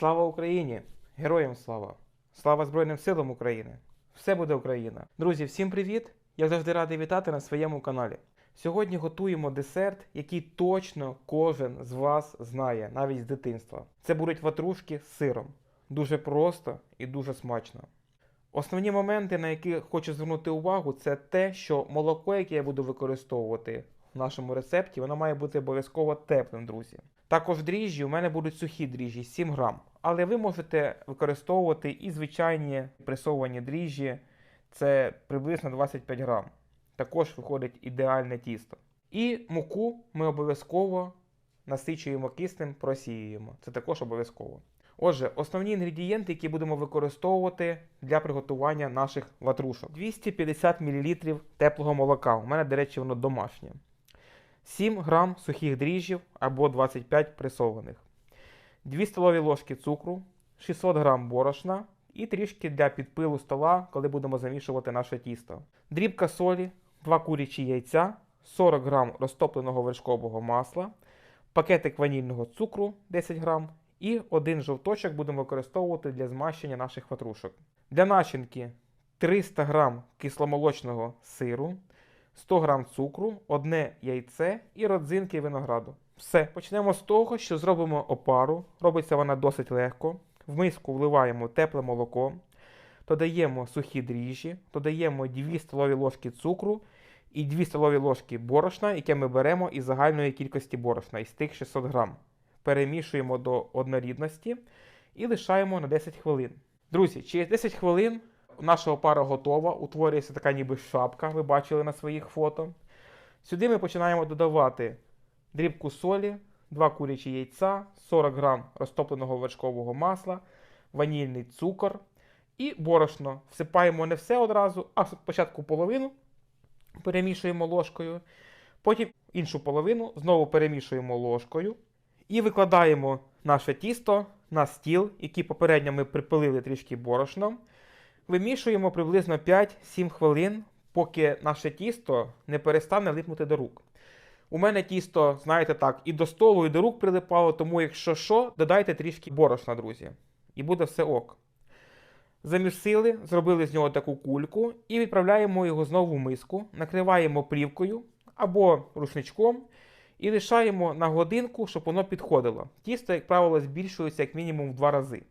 Слава Україні! Героям слава! Слава Збройним силам України! Все буде Україна! Друзі, всім привіт! Я завжди радий вітати на своєму каналі. Сьогодні готуємо десерт, який точно кожен з вас знає, навіть з дитинства. Це будуть ватрушки з сиром. Дуже просто і дуже смачно. Основні моменти, на які хочу звернути увагу, це те, що молоко, яке я буду використовувати в нашому рецепті, воно має бути обов'язково теплим, друзі. Також дріжджі у мене будуть сухі дріжджі 7 грам. Але ви можете використовувати і звичайні пресовані дріжджі, це приблизно 25 грам. Також виходить ідеальне тісто. І муку ми обов'язково насичуємо киснем, просіюємо. Це також обов'язково. Отже, основні інгредієнти, які будемо використовувати для приготування наших ватрушок. 250 мл теплого молока. У мене, до речі, воно домашнє. 7 грам сухих дріжджів або 25 пресованих. 2 столові ложки цукру, 600 грам борошна і трішки для підпилу стола, коли будемо замішувати наше тісто. Дрібка солі, 2 курячі яйця, 40 грам розтопленого вершкового масла, пакетик ванільного цукру 10 грам і один жовточок будемо використовувати для змащення наших ватрушок. Для начинки 300 грам кисломолочного сиру, 100 грам цукру, одне яйце і родзинки винограду. Все, почнемо з того, що зробимо опару. Робиться вона досить легко. В миску вливаємо тепле молоко, додаємо сухі дріжджі, додаємо 2 столові ложки цукру і 2 столові ложки борошна, яке ми беремо із загальної кількості борошна, із тих 600 грам. Перемішуємо до однорідності і лишаємо на 10 хвилин. Друзі, через 10 хвилин наша опара готова, утворюється така ніби шапка, ви бачили на своїх фото. Сюди ми починаємо додавати дрібку солі, 2 курячі яйця, 40 грам розтопленого вершкового масла, ванільний цукор і борошно. Всипаємо не все одразу, а спочатку половину перемішуємо ложкою, потім іншу половину знову перемішуємо ложкою і викладаємо наше тісто на стіл, який попередньо ми припилили трішки борошном. Вимішуємо приблизно 5-7 хвилин, поки наше тісто не перестане липнути до рук. У мене тісто, знаєте так, і до столу, і до рук прилипало, тому якщо що, додайте трішки борошна, друзі. І буде все ок. Замісили, зробили з нього таку кульку і відправляємо його знову в миску, накриваємо плівкою або рушничком і лишаємо на годинку, щоб воно підходило. Тісто, як правило, збільшується як мінімум в два рази.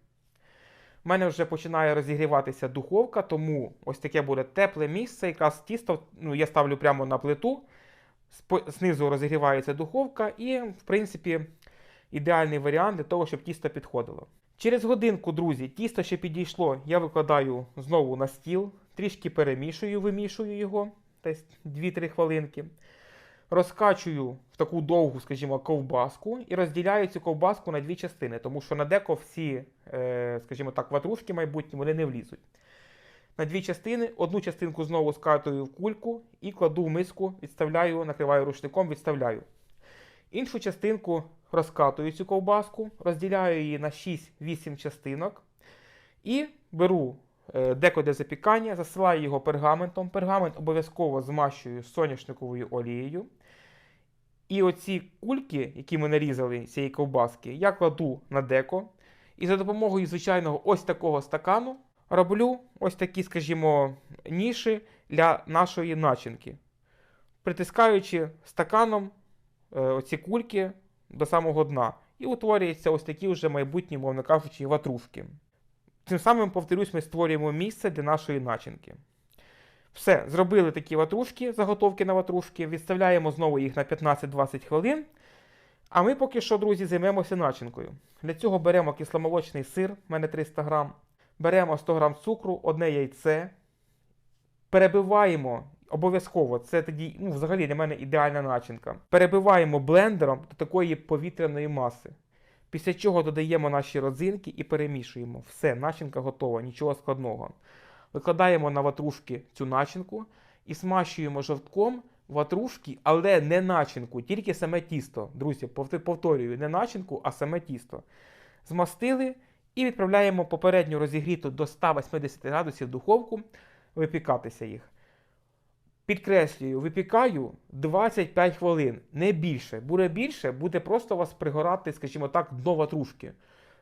У мене вже починає розігріватися духовка, тому ось таке буде тепле місце. Якраз тісто ну, я ставлю прямо на плиту, знизу розігрівається духовка, і, в принципі, ідеальний варіант для того, щоб тісто підходило. Через годинку, друзі, тісто ще підійшло, я викладаю знову на стіл, трішки перемішую, вимішую його, десь 2-3 хвилинки. Розкачую в таку довгу, скажімо, ковбаску і розділяю цю ковбаску на дві частини, тому що на деко всі, е, скажімо так, ватрушки майбутні вони не влізуть. На дві частини, одну частинку знову скатую в кульку і кладу в миску, відставляю, накриваю рушником, відставляю. Іншу частинку розкатую цю ковбаску, розділяю її на 6-8 частинок і беру е, деко для запікання, засилаю його пергаментом. Пергамент обов'язково змащую соняшниковою олією. І оці кульки, які ми нарізали з цієї ковбаски, я кладу на деко. І за допомогою звичайного ось такого стакану роблю ось такі, скажімо, ніші для нашої начинки. Притискаючи стаканом е, оці кульки до самого дна. І утворюються ось такі вже майбутні, мовно кажучи, ватрушки. Тим самим, повторюсь, ми створюємо місце для нашої начинки. Все, зробили такі ватрушки, заготовки на ватрушки, відставляємо знову їх на 15-20 хвилин. А ми поки що, друзі, займемося начинкою. Для цього беремо кисломолочний сир, в мене 300 грам, беремо 100 грам цукру, одне яйце, перебиваємо обов'язково, це тоді, ну, взагалі для мене ідеальна начинка. Перебиваємо блендером до такої повітряної маси. Після чого додаємо наші родзинки і перемішуємо. Все, начинка готова, нічого складного. Викладаємо на ватрушки цю начинку і смащуємо жовтком ватрушки, але не начинку, тільки саме тісто. Друзі, повторюю, не начинку, а саме тісто. Змастили і відправляємо попередньо розігріту до 180 градусів духовку випікатися їх. Підкреслюю, випікаю 25 хвилин, не більше. Буде більше, буде просто вас пригорати, скажімо так, дно ватрушки.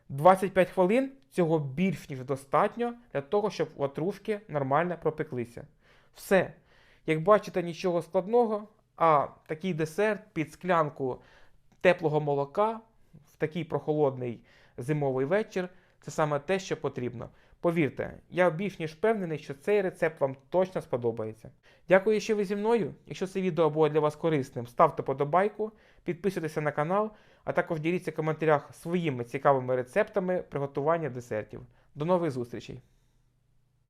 25 хвилин цього більш ніж достатньо для того, щоб ватрушки нормально пропеклися. Все. Як бачите, нічого складного, а такий десерт під склянку теплого молока в такий прохолодний зимовий вечір це саме те, що потрібно. Повірте, я більш ніж впевнений, що цей рецепт вам точно сподобається. Дякую, що ви зі мною. Якщо це відео було для вас корисним, ставте подобайку, підписуйтеся на канал, а також діліться в коментарях своїми цікавими рецептами приготування десертів. До нових зустрічей!